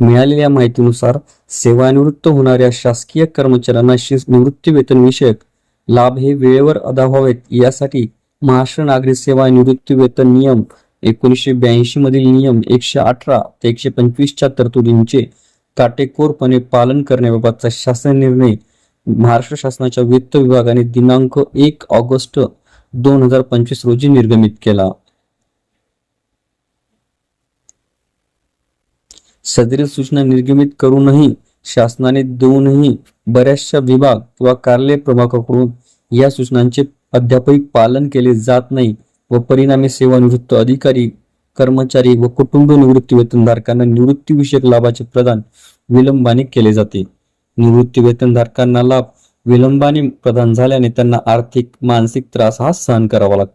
मिळालेल्या माहितीनुसार सेवानिवृत्त होणाऱ्या शासकीय कर्मचाऱ्यांना निवृत्ती वेतन विषयक लाभ हे वेळेवर अदा व्हावेत. यासाठी महाराष्ट्र नागरी सेवा निवृत्ती वेतन नियम एकोणीसशे ब्याऐंशी मधील नियम एकशे अठरा ते एकशे पंचवीसच्या तरतुदींचे काटेकोरपणे पालन करण्याबाबतचा शासन निर्णय महाराष्ट्र शासनाच्या वित्त विभागाने दिनांक एक ऑगस्ट दोन हजार पंचवीस रोजी निर्गमित केला. सदरील सूचना निर्गमित करूनही शासनाने देऊनही बऱ्याचशा विभाग किंवा कार्यालय प्रभागाकडून या सूचनांचे अद्यापही पालन केले जात नाही व परिणामी सेवानिवृत्त अधिकारी कर्मचारी व कुटुंब निवृत्ती वेतनधारकांना निवृत्तीविषयक लाभाचे प्रदान विलंबाने केले जाते. निवृत्ती वेतनधारकांना लाभ विलंबाने प्रदान झाल्याने त्यांना आर्थिक मानसिक त्रास हा सहन करावा लागतो.